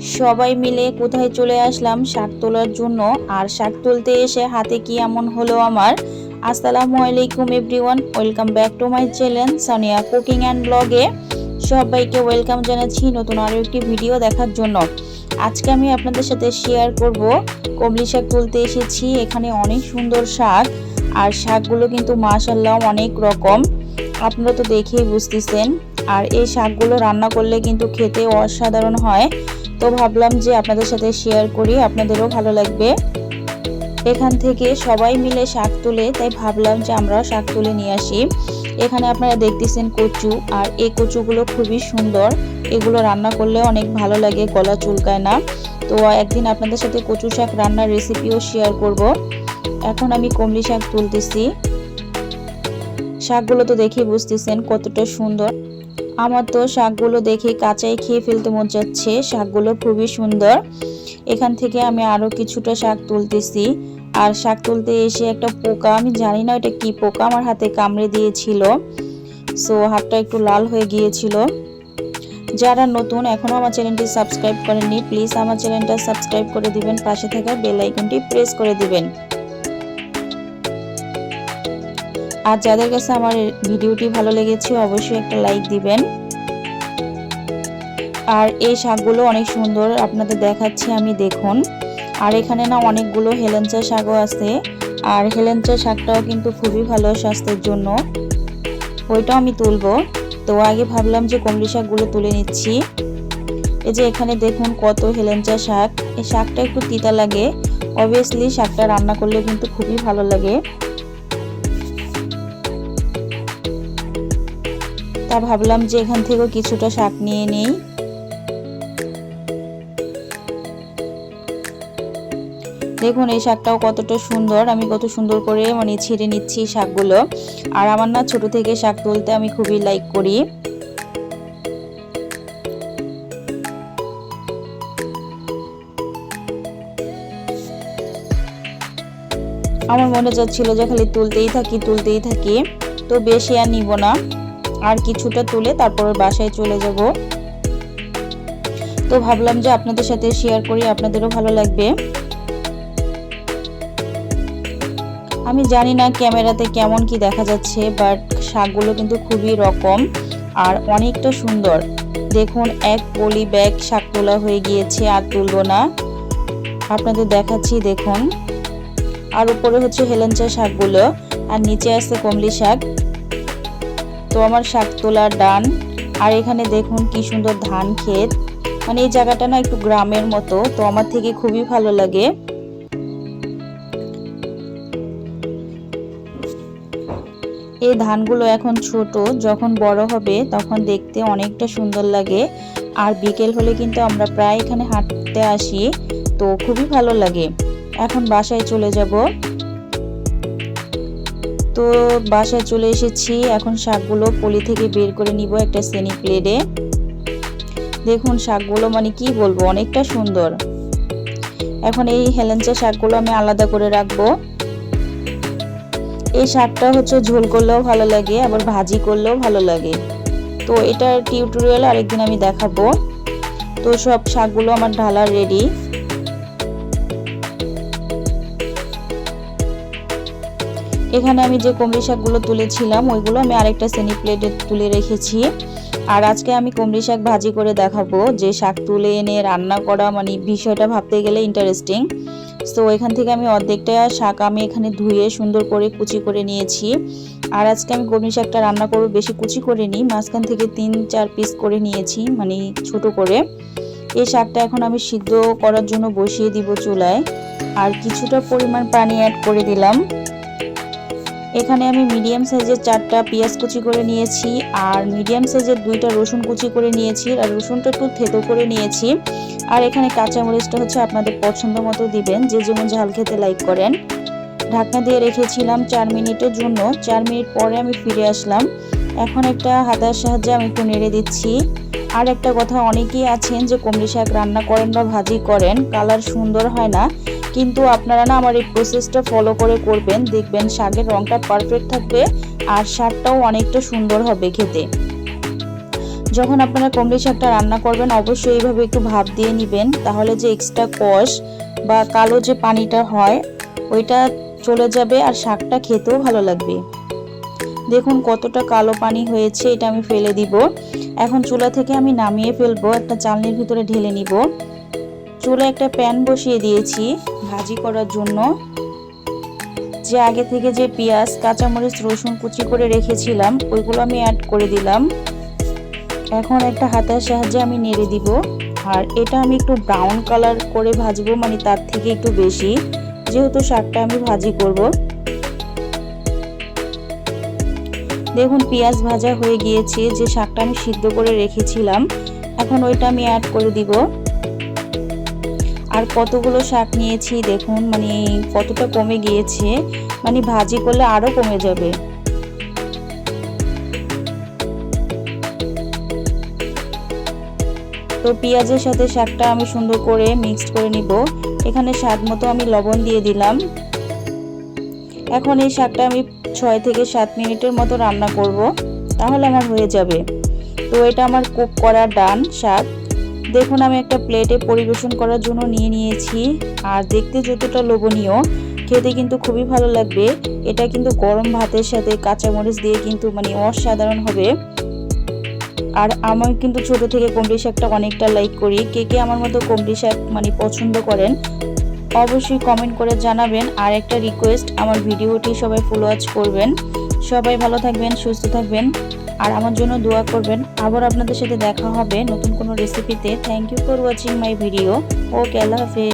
সবাই মিলে কোথায় চলে আসলাম শাক তোলার জন্য? আর শাক তুলতে এসে হাতে কি এমন হলো আমার? আসসালামু আলাইকুম everyone, welcome back to my channel Sania cooking and ব্লগে। সবাইকে ওয়েলকাম জানাচ্ছি নতুন আরও একটি ভিডিও দেখার জন্য। আজকে আমি আপনাদের সাথে শেয়ার করব, কমলি শাক তুলতে এসেছি, এখানে অনেক সুন্দর শাক, আর শাকগুলো কিন্তু মাশাল্লাহ অনেক রকম। আপনারা তো দেখেই বুঝতেছেন। আর এই শাকগুলো রান্না করলে কিন্তু খেতে অসাধারণ হয়। তো ভাবলাম যে আপনাদের সাথে শেয়ার করি, আপনাদেরও ভালো লাগবে। এখান থেকে সবাই মিলে শাক তুলে, তাই ভাবলাম যে আমরাও শাক তুলে নিয়ে আসি। এখানে আপনারা দেখতেছেন কচু, আর এই কচুগুলো খুবই সুন্দর। এগুলো রান্না করলে অনেক ভালো লাগে, গলা চুলকায় না। তো একদিন আপনাদের সাথে কচু শাক রান্নার রেসিপিও শেয়ার করব। এখন আমি কমলি শাক তুলতেছি। শাকগুলো তো দেখে বুঝতেছেন কতটা সুন্দর। আমার তো শাকগুলো দেখে কাঁচাই খেয়ে ফেলতে মন যাচ্ছে। শাকগুলো খুবই সুন্দর। এখান থেকে আমি আরও কিছুটা শাক তুলতেছি। আর শাক তুলতে এসে একটা পোকা, আমি জানি না এটা কি পোকা, আমার হাতে কামড়ে দিয়েছিল। সো হাতটা একটু লাল হয়ে গিয়েছিল। যারা নতুন এখনও আমার চ্যানেলটি সাবস্ক্রাইব করেননি প্লিজ আমার চ্যানেলটা সাবস্ক্রাইব করে দিবেন। পাশে থাকা বেল আইকনটি প্রেস করে দিবেন। আর যাদের কাছে আমার ভিডিওটি ভালো লেগেছে, অবশ্যই একটা লাইক দিবেন। আর এই শাকগুলো অনেক সুন্দর, আপনাদের দেখাচ্ছি আমি, দেখুন। আর এখানে না অনেকগুলো হেলেঞ্চা শাকও আছে। আর হেলেঞ্চা শাকটাও কিন্তু খুবই ভালো স্বাস্থ্যের জন্য। ওইটাও আমি তুলবো। তো আগে ভাবলাম যে কমলি শাকগুলো তুলে নিচ্ছি। এই যে এখানে দেখুন কত হেলেঞ্চা শাক। এই শাকটা একটু তিতা লাগে। অবভিয়াসলি শাকটা রান্না করলে কিন্তু খুবই ভালো লাগে। তা ভাবলাম যে এখান থেকেও কিছুটা শাক নিয়ে নেই। দেখুন, এই শাকটাও কতটা সুন্দর। আমি কত সুন্দর করে মানে ছিঁড়ে নিচ্ছি শাকগুলো। আর আমার না ছোট থেকে শাক তুলতে আমি খুবই লাইক করি। আমার মনে যাচ্ছিল যে খালি তুলতেই থাকি তুলতেই থাকি। তো বেশি আর নিব না। আর কিছুটা তুলে তারপর বাসায় চলে যাব। তো ভাবলাম যে আপনাদের সাথে শেয়ার করি, আপনাদেরও ভালো লাগবে। আমি জানি না ক্যামেরাতে কেমন কি দেখা যাচ্ছে বাট শাকগুলো কিন্তু খুবই রকম আর অনেকটা সুন্দর। দেখুন, এক পলি ব্যাগ শাক তোলা হয়ে গিয়েছে, আর তুলবো না। আপনাদের দেখাচ্ছি, দেখুন। আর উপরে হচ্ছে হেলেঞ্চা শাকগুলো, আর নিচে আছে কমলি শাক। তো আমার শাক তোলার ডান। আর এখানে দেখুন কি সুন্দর ধান ক্ষেত। মানে এই জায়গাটা না একটু গ্রামের মতো, তো আমার থেকে খুবই ভালো লাগে। এই ধানগুলো এখন ছোট, যখন বড় হবে তখন দেখতে অনেকটা সুন্দর লাগে। আর বিকেল হলে কিন্তু আমরা প্রায় এখানে হাঁটতে আসি, তো খুবই ভালো লাগে। এখন বাসায় চলে যাব। তো বাসায় চলে এসেছি। এখন শাকগুলো পলি থেকে বের করে নিব একটা সেনি প্লেটে দেখুন শাকগুলো মানে কি বলব, অনেকটা সুন্দর। এখন এই হেলেঞ্চা শাকগুলো আমি আলাদা করে রাখব। এই শাকটা হচ্ছে ঝোল করলেও ভালো লাগে, আবার ভাজি করলেও ভালো লাগে। তো এটার টিউটোরিয়াল আরেকদিন আমি দেখাবো। তো সব শাকগুলো আমার ঢালা রেডি এখানে আমি যে কমরি শাকগুলো তুলেছিলাম, ওইগুলো আমি আরেকটা সেনি প্লেটে তুলে রেখেছি। আর আজকে আমি কমরি শাক ভাজি করে দেখাবো, যে শাক তুলে এনে রান্না করা মানে বিষয়টা ভাবতে গেলে ইন্টারেস্টিং তো এখান থেকে আমি অর্ধেকটা শাক আমি এখানে ধুয়ে সুন্দর করে কুচি করে নিয়েছি। আর আজকে আমি কলমি শাকটা রান্না করব বেশি কুচি করে নিই মাঝখান থেকে তিন, চার পিস করে নিয়েছি মানে ছোট করে। এই শাকটা এখন আমি সিদ্ধ করার জন্য বসিয়ে দিব চুলায়। আর কিছুটা পরিমাণ পানি অ্যাড করে দিলাম। এখানে আমি মিডিয়াম সাইজের চারটা পেঁয়াজ কুচি করে নিয়েছি আর মিডিয়াম সাইজের দুইটা রসুন কুচি করে নিয়েছি আর রসুনটা একটু থেতো করে নিয়েছি। আর এখানে কাঁচামরিচটা হচ্ছে আপনাদের পছন্দ মতো দিবেন, যে যেমন ঝাল খেতে লাইক করেন। ঢাকনা দিয়ে রেখেছিলাম চার মিনিটের জন্য, চার মিনিট পরে আমি ফিরে আসলাম। এখন একটা হাতার সাহায্যে আমি একটু নেড়ে দিচ্ছি। আর একটা কথা, অনেকেই আছেন যে কমলি শাক রান্না করেন বা ভাজি করেন, কালার সুন্দর হয় না। কিন্তু আপনারা না আমার এই প্রসেসটা ফলো করে করবেন, দেখবেন শাকের রঙটা পারফেক্ট থাকবে আর শাকটাও অনেকটা সুন্দর হবে খেতে। যখন আপনারা কুমড়ি শাকটা রান্না করবেন, অবশ্যই এইভাবে একটু ভাপ দিয়ে নেবেন, তাহলে যে এক্সট্রা কষ বা কালো যে পানিটা হয়, ওইটা চলে যাবে আর শাকটা খেতেও ভালো লাগবে। দেখুন কতটা কালো পানি হয়েছে, এটা আমি ফেলে দিব। এখন চুলা থেকে আমি নামিয়ে ফেলব, একটা চালনির ভিতরে ঢেলে নিব। চুলা একটা প্যান বসিয়ে দিয়েছি ভাজি করার জন্য। যে আগে থেকে যে পেঁয়াজ, কাঁচামরিচ, রসুন কুচি করে রেখেছিলাম, ওইগুলো আমি অ্যাড করে দিলাম। এখন একটা হাতের সাহায্যে আমি নেড়ে দিব। আর এটা আমি একটু ব্রাউন কালার করে ভাজবো মানে তার থেকে একটু বেশি। যেহেতু শাকটা আমি ভাজি করব। দেখুন, পেঁয়াজ ভাজা হয়ে গিয়েছে, যে শাকটা আমি সিদ্ধ করে রেখেছিলাম, এখন ওইটা আমি অ্যাড করে দিব। আর কতগুলো শাক নিয়েছি দেখুন মানে কতটা কমে গিয়েছে মানে ভাজি করলে আরও কমে যাবে। তো পেঁয়াজের সাথে শাকটা আমি সুন্দর করে মিক্সড করে নিব। এখানে স্বাদ মতো আমি লবণ দিয়ে দিলাম। এখন এই শাকটা আমি ছয় থেকে সাত মিনিটের মতো রান্না করব, তাহলে আমার হয়ে যাবে। তো এটা আমার কুক করা ডান শাক। দেখুন, আমি একটা প্লেটে পরিবেশন করার জন্য নিয়ে নিয়েছি। আর দেখতে যতটা লোভনীয়, খেতে কিন্তু খুবই ভালো লাগবে। এটা কিন্তু গরম ভাতের সাথে কাঁচামরিচ দিয়ে কিন্তু মানে অসাধারণ হবে। আর আমার কিন্তু ছোট থেকে কুমড়ি শাকটা অনেকটা লাইক করি। কে কে আমার মতো কুমড়ি শাক মানে পছন্দ করেন, অবশ্যই কমেন্ট করে জানাবেন। আর একটা রিকোয়েস্ট আমার ভিডিওটি সবাই ফুল ওয়াচ করবেন। সবাই ভালো থাকবেন, সুস্থ থাকবেন। আর আমার জন্য দোয়া করবেন। আবার আপনাদের সাথে দেখা হবে নতুন কোনো রেসিপিতে thank you for watching my video okay আল্লাহ হাফেজ।